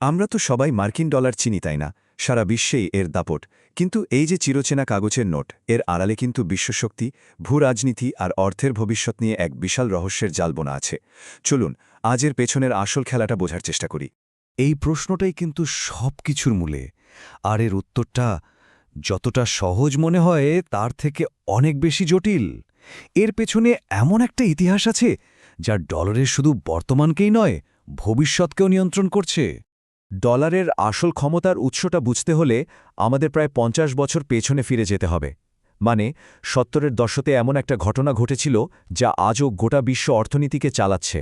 আমরা তো সবাই মার্কিন ডলার চিনি, তাই না? সারা বিশ্বেই এর দাপট। কিন্তু এই যে চিরচেনা কাগজের নোট, এর আড়ালে কিন্তু বিশ্বশক্তি ভূ রাজনীতি আর অর্থের ভবিষ্যৎ নিয়ে এক বিশাল রহস্যের জালবোনা আছে। চলুন আজের পেছনের আসল খেলাটা বোঝার চেষ্টা করি। এই প্রশ্নটাই কিন্তু সব কিছুর মূলে। আর এর উত্তরটা যতটা সহজ মনে হয়, তার থেকে অনেক বেশি জটিল। এর পেছনে এমন একটা ইতিহাস আছে, যা ডলারের শুধু বর্তমানকেই নয়, ভবিষ্যৎকেও নিয়ন্ত্রণ করছে। ডলারের আসল ক্ষমতার উৎসটা বুঝতে হলে আমাদের প্রায় পঞ্চাশ বছর পেছনে ফিরে যেতে হবে। মানে সত্তরের দশকে এমন একটা ঘটনা ঘটেছিল যা আজও গোটা বিশ্ব অর্থনীতিকে চালাচ্ছে।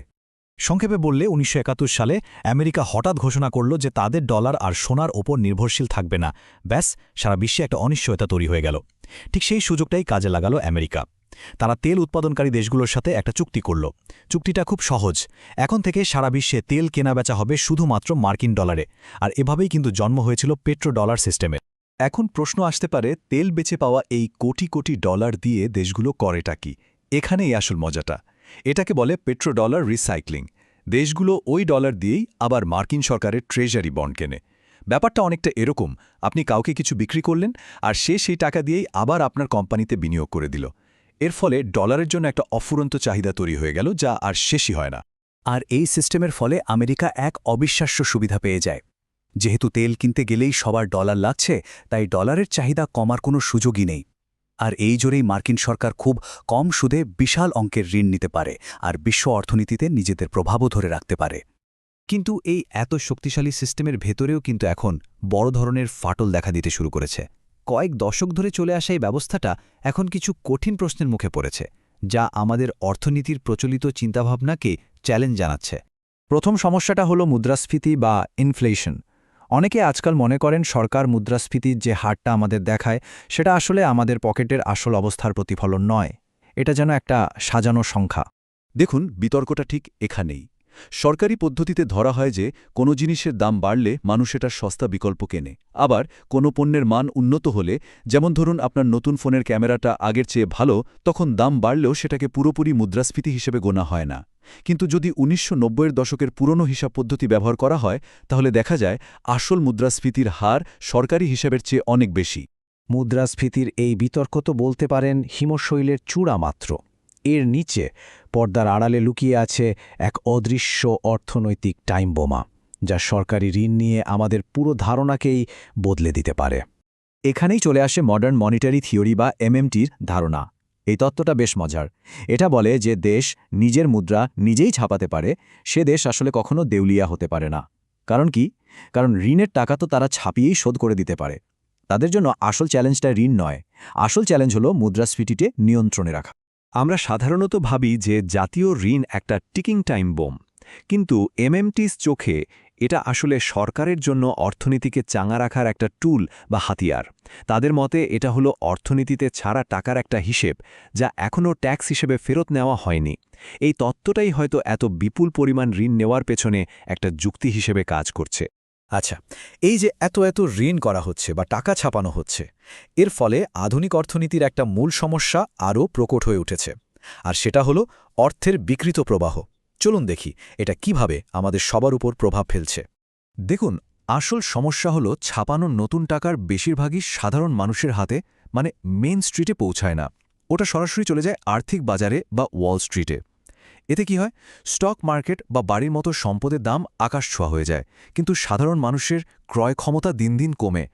সংক্ষেপে বললে, উনিশশো একাত্তর সালে আমেরিকা হঠাৎ ঘোষণা করল যে তাদের ডলার আর সোনার ওপর নির্ভরশীল থাকবে না। ব্যাস, সারা বিশ্বে একটা অনিশ্চয়তা তৈরি হয়ে গেল। ঠিক সেই সুযোগটাই কাজে লাগালো আমেরিকা। তারা তেল উৎপাদনকারী দেশগুলোর সাথে একটা চুক্তি করল। চুক্তিটা খুব সহজ। এখন থেকে সারা বিশ্বে তেল কেনাবেচা হবে শুধুমাত্র মার্কিন ডলারে। আর এভাবেই কিন্তু জন্ম হয়েছিল পেট্রো ডলার সিস্টেমের এখন প্রশ্ন আসতে পারে, তেল বেচে পাওয়া এই কোটি কোটি ডলার দিয়ে দেশগুলো করেটা কি? এখানেই আসল মজাটা। এটাকে বলে পেট্রো ডলার রিসাইক্লিং। দেশগুলো ওই ডলার দিয়েই আবার মার্কিন সরকারের ট্রেজারি বন্ড কেনে। ব্যাপারটা অনেকটা এরকম। আপনি কাউকে কিছু বিক্রি করলেন, আর সে সেই টাকা দিয়েই আবার আপনার কোম্পানিতে বিনিয়োগ করে দিল। এর ফলে ডলারের জন্য একটা অফুরন্ত চাহিদা তৈরি হয়ে গেল, যা আর শেষই হয় না। আর এই সিস্টেমের ফলে আমেরিকা এক অবিশ্বাস্য সুবিধা পেয়ে যায়। যেহেতু তেল কিনতে গেলেই সবার ডলার লাগছে, তাই ডলারের চাহিদা কমার কোনো সুযোগই নেই। আর এই জোরেই মার্কিন সরকার খুব কম সুদে বিশাল অঙ্কের ঋণ নিতে পারে আর বিশ্ব অর্থনীতিতে নিজেদের প্রভাবও ধরে রাখতে পারে। কিন্তু এই এত শক্তিশালী সিস্টেমের ভেতরেও কিন্তু এখন বড় ধরনের ফাটল দেখা দিতে শুরু করেছে। কয়েক দশক ধরে চলে আসা এই ব্যবস্থাটা এখন কিছু কঠিন প্রশ্নের মুখে পড়েছে, যা আমাদের অর্থনীতির প্রচলিত চিন্তাভাবনাকে চ্যালেঞ্জ জানাচ্ছে। প্রথম সমস্যাটা হলো মুদ্রাস্ফীতি বা ইনফ্লেশন অনেকে আজকাল মনে করেন সরকার মুদ্রাস্ফীতির যে হারটা আমাদের দেখায়, সেটা আসলে আমাদের পকেটের আসল অবস্থার প্রতিফলন নয়। এটা যেন একটা সাজানো সংখ্যা। দেখুন, বিতর্কটা ঠিক এখানেই। সরকারি পদ্ধতিতে ধরা হয় যে, কোনো জিনিসের দাম বাড়লে মানুষ এটার সস্তা বিকল্প কেনে। আবার, কোনো পণ্যের মান উন্নত হলে, যেমন ধরুন আপনার নতুন ফোনের ক্যামেরাটা আগের চেয়ে ভালো, তখন দাম বাড়লেও সেটাকে পুরোপুরি মুদ্রাস্ফীতি হিসেবে গোনা হয় না। কিন্তু যদি উনিশশো নব্বইয়ের দশকের পুরনো হিসাব পদ্ধতি ব্যবহার করা হয়, তাহলে দেখা যায় আসল মুদ্রাস্ফীতির হার সরকারি হিসাবের চেয়ে অনেক বেশি। মুদ্রাস্ফীতির এই বিতর্ক তো বলতে পারেন হিমশৈলের চূড়া মাত্র। এর নিচে পর্দার আড়ালে লুকিয়ে আছে এক অদৃশ্য অর্থনৈতিক টাইম বোমা, যা সরকারি ঋণ নিয়ে আমাদের পুরো ধারণাকেই বদলে দিতে পারে। এখানেই চলে আসে মডার্ন মনিটারি থিওরি বা এমএমটির ধারণা। এই তত্ত্বটা বেশ মজার। এটা বলে যে দেশ নিজের মুদ্রা নিজেই ছাপাতে পারে, সে দেশ আসলে কখনো দেউলিয়া হতে পারে না। কারণ কি? কারণ ঋণের টাকা তো তারা ছাপিয়েই শোধ করে দিতে পারে। তাদের জন্য আসল চ্যালেঞ্জটা ঋণ নয়। আসল চ্যালেঞ্জ হলো মুদ্রাস্ফীতিতে নিয়ন্ত্রণে রাখা। আমরা সাধারণত ভাবি যে জাতীয় ঋণ একটা টিকিং টাইম বোম। কিন্তু এমএমটিস চোখে এটা আসলে সরকারের জন্য অর্থনীতিকে চাঙা রাখার একটা টুল বা হাতিয়ার। তাদের মতে এটা হলো অর্থনীতিতে ছাড়া টাকার একটা হিসেব, যা এখনও ট্যাক্স হিসেবে ফেরত নেওয়া হয়নি। এই তত্ত্বটাই হয়তো এত বিপুল পরিমাণ ঋণ নেওয়ার পেছনে একটা যুক্তি হিসেবে কাজ করছে। আচ্ছা এই যে এত এত ঋণ করা হচ্ছে বা টাকা ছাপানো হচ্ছে, এর ফলে আধুনিক অর্থনীতির একটা মূল সমস্যা আরও প্রকট হয়ে উঠেছে। আর সেটা হলো অর্থের বিকৃত প্রবাহ। চলুন দেখি এটা কীভাবে আমাদের সবার উপর প্রভাব ফেলছে। দেখুন, আসল সমস্যা হলো ছাপানো নতুন টাকার বেশিরভাগই সাধারণ মানুষের হাতে মানে মেন স্ট্রিটে পৌঁছায় না। ওটা সরাসরি চলে যায় আর্থিক বাজারে বা ওয়াল স্ট্রিটে। এতে কি হয়? স্টক মার্কেট বা বাড়ির মতো সম্পদের দাম আকাশ ছোঁয়া হয়ে যায়, কিন্তু সাধারণ মানুষের ক্রয় ক্ষমতা দিন দিন কমে।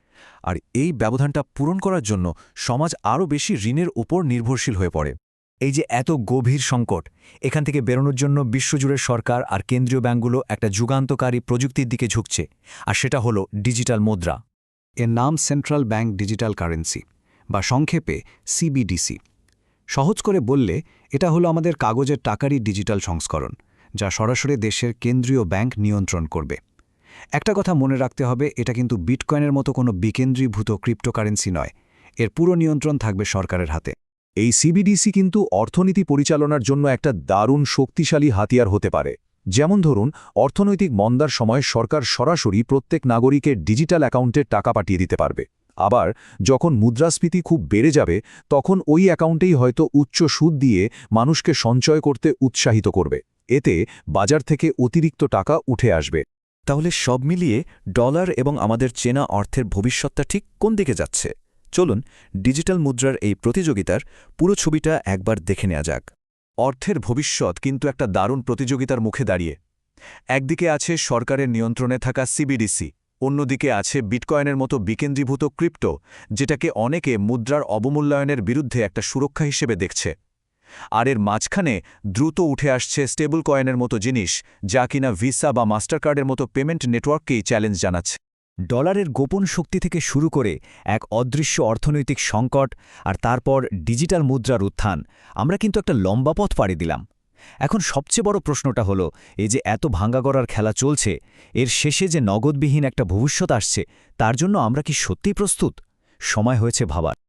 আর এই ব্যবধানটা পূরণ করার জন্য সমাজ আরও বেশি ঋণের উপর নির্ভরশীল হয়ে পড়ে। এই যে এত গভীর সংকট, এখান থেকে বেরোনোর জন্য বিশ্বজুড়ে সরকার আর কেন্দ্রীয় ব্যাঙ্কগুলো একটা যুগান্তকারী প্রযুক্তির দিকে ঝুঁকছে, আর সেটা হলো ডিজিটাল মুদ্রা। এর নাম সেন্ট্রাল ব্যাংক ডিজিটাল কারেন্সি, বা সংক্ষেপে সিবিডিসি। সহজ করে বললে এটা হলো আমাদের কাগজের টাকারই ডিজিটাল সংস্করণ, যা সরাসরি দেশের কেন্দ্রীয় ব্যাংক নিয়ন্ত্রণ করবে। একটা কথা মনে রাখতে হবে, এটা কিন্তু বিটকয়েনের মতো কোনো বিকেন্দ্রীভূত ক্রিপ্টোকারেন্সি নয়, এর পুরো নিয়ন্ত্রণ থাকবে সরকারের হাতে। এই সিবিডিসি কিন্তু অর্থনীতি পরিচালনার জন্য একটা দারুণ শক্তিশালী হাতিয়ার হতে পারে। যেমন ধরুন, অর্থনৈতিক মন্দার সময় সরকার সরাসরি প্রত্যেক নাগরিকের ডিজিটাল অ্যাকাউন্টে টাকা পাঠিয়ে দিতে পারবে। আবার যখন মুদ্রাস্ফীতি খুব বেড়ে যাবে, তখন ওই অ্যাকাউন্টেই হয়তো উচ্চ সুদ দিয়ে মানুষকে সঞ্চয় করতে উৎসাহিত করবে। এতে বাজার থেকে অতিরিক্ত টাকা উঠে আসবে। তাহলে সব মিলিয়ে ডলার এবং আমাদের চেনা অর্থের ভবিষ্যৎটা ঠিক কোন দিকে যাচ্ছে? চলুন ডিজিটাল মুদ্রার এই প্রতিযোগিতার পুরো ছবিটা একবার দেখে নেওয়া যাক। অর্থের ভবিষ্যৎ কিন্তু একটা দারুণ প্রতিযোগিতার মুখে দাঁড়িয়ে। একদিকে আছে সরকারের নিয়ন্ত্রণে থাকা সিবিডিসি। অন্যদিকে আছে বিটকয়েনের মতো বিকেন্দ্রীভূত ক্রিপ্টো, যেটাকে অনেকে মুদ্রার অবমূল্যায়নের বিরুদ্ধে একটা সুরক্ষা হিসেবে দেখছে। আর এর মাঝখানে দ্রুত উঠে আসছে স্টেবল কয়েনের মতো জিনিস, যা কিনা ভিসা বা মাস্টারকার্ডের মতো পেমেন্ট নেটওয়ার্ককেই চ্যালেঞ্জ জানাচ্ছে। ডলারের গোপন শক্তি থেকে শুরু করে এক অদৃশ্য অর্থনৈতিক সংকট আর তারপর ডিজিটাল মুদ্রার উত্থান। আমরা কিন্তু একটা লম্বা পথ পাড়ি দিলাম। এখন সবচেয়ে বড় প্রশ্নটা হলো, এই যে এত ভাঙ্গা ভাঙ্গাগড়ার খেলা চলছে, এর শেষে যে নগদবিহীন একটা ভবিষ্যৎ আসছে, তার জন্য আমরা কি সত্যিই প্রস্তুত? সময় হয়েছে ভাবার।